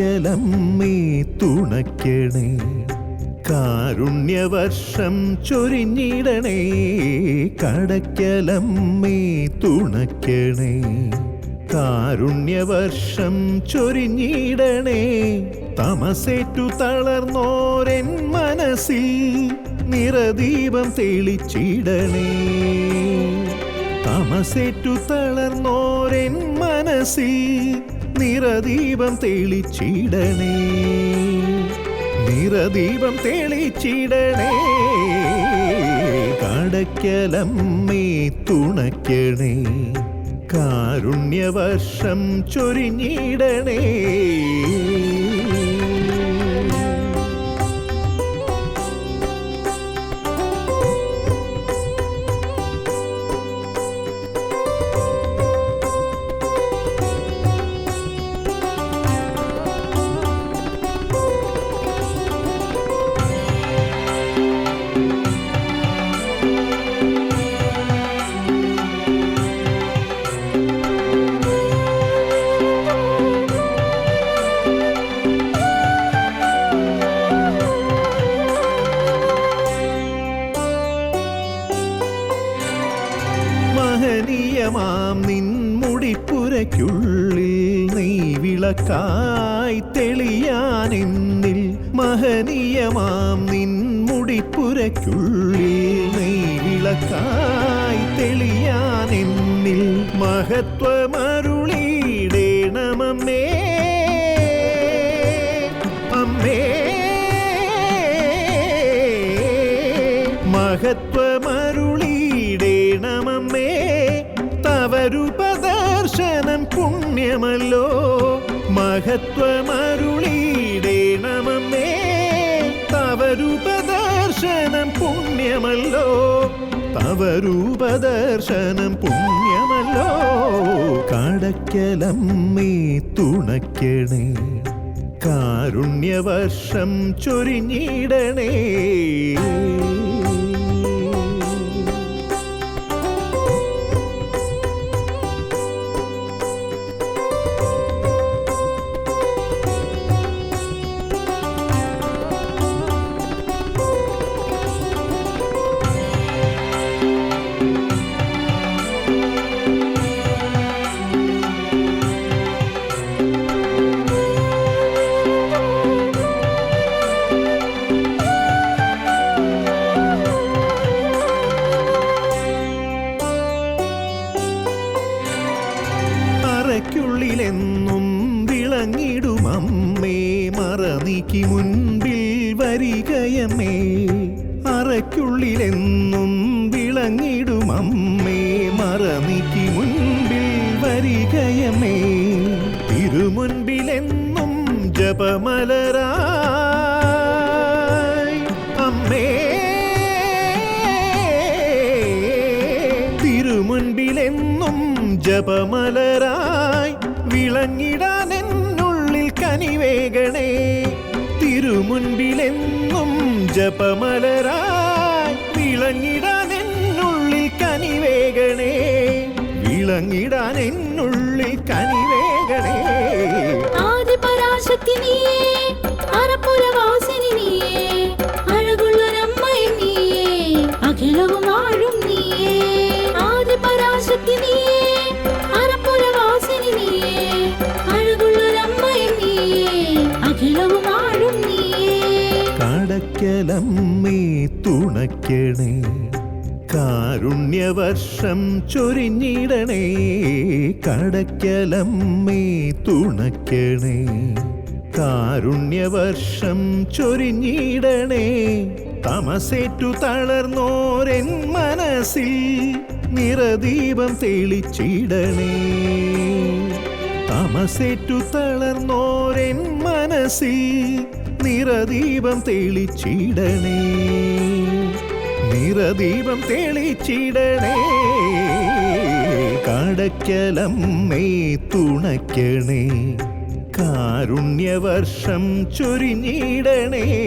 കടക്കലമ്മേ തുണയ്ക്കണേ. കാരുണ്യവർഷം ചൊരിഞ്ഞിടണേ. കടക്കലമ്മേ തുണയ്ക്കണേ. കാരുണ്യവർഷം ചൊരിഞ്ഞിടണേ. തമസേറ്റു തളർന്നോരൻ മനസ്സിൽ നിറദീപം തെളിച്ചിടണേ. തമസേറ്റു തളർന്നോരെൻ മനസ്സിൽ നിറദീപം തെളിച്ചിടണേ. നിറദീപം തെളിച്ചിടണേ. കടക്കലമ്മേ തുണയ്ക്കണേ. കാരുണ്യവർഷം ചൊരിഞ്ഞിടണേ. മഹനീയമാം നിൻ മുടിപ്പുരയ്ക്കുള്ളിൽ നെയ് വിളക്കായി തെളിയാനെന്നിൽ മഹനീയമാം നിൻ മുടിപ്പുരയ്ക്കുള്ളിൽ നെയ് വിളക്കായി തെളിയാനെന്നിൽ നിന്നിൽ അമ്മേ. മഹത്വമരുളിയിടേണമമ്മേ പുണ്യമല്ലോ മഹത്വമരുളീടേണമേ തവരൂപദർശനം പുണ്യമല്ലോ. തവരൂപദർശനം പുണ്യമല്ലോ. കടക്കലമ്മേ തുണയ്ക്കണേ. കാരുണ്യവർഷം ചൊരിഞ്ഞിടണേ. മറനീക്കി മുൻപിൽ വരികയമേ അറയ്ക്കുള്ളിലെന്നും വിളങ്ങിടും അമ്മേ മറനീക്കി മുൻപിൽ വരികയമേ. തിരുമുൻപിലെന്നും ജപമലരായി അമ്മേ. തിരുമുൻപിലെന്നും ജപമലരായി വിളങ്ങിടാൻ എന്നുള്ളിൽ കനിവേകണേ. തിരുമുൻപിലെന്നും ജപമലരായി വിളങ്ങിടാൻ എന്നുള്ളിൽ കനിവേകണേ. വിളങ്ങിടാൻ എന്നുള്ളിൽ കനിവേകണേ. ആദിപരാശക്തി നീയേ അറപ്പുരവാസിനി നീയേ അഴകുള്ളൊരമ്മയ നീയേ അഖിലവും ആഴും നീയേ. ആദിപരാശക്തി നീയേ കടക്കലമ്മേ തുണയ്ക്കണേ. കാരുണ്യവർഷം ചൊരിഞ്ഞിടണേ. കടക്കലമ്മേ തുണയ്ക്കണേ. കാരുണ്യവർഷം ചൊരിഞ്ഞിടണേ. തമസേറ്റു തളർന്നോരെൻ മനസ്സിൽ നിറദീപം തെളിച്ചിടണേ. തമസേറ്റു തളർന്നോരെൻ മനസ്സിൽ നിറദീപം തെളിച്ചിടണേ. നിറദീപം തെളിച്ചിടണേ. കടക്കലമ്മേ തുണയ്ക്കണേ. കാരുണ്യവർഷം ചൊരിഞ്ഞിടണേ.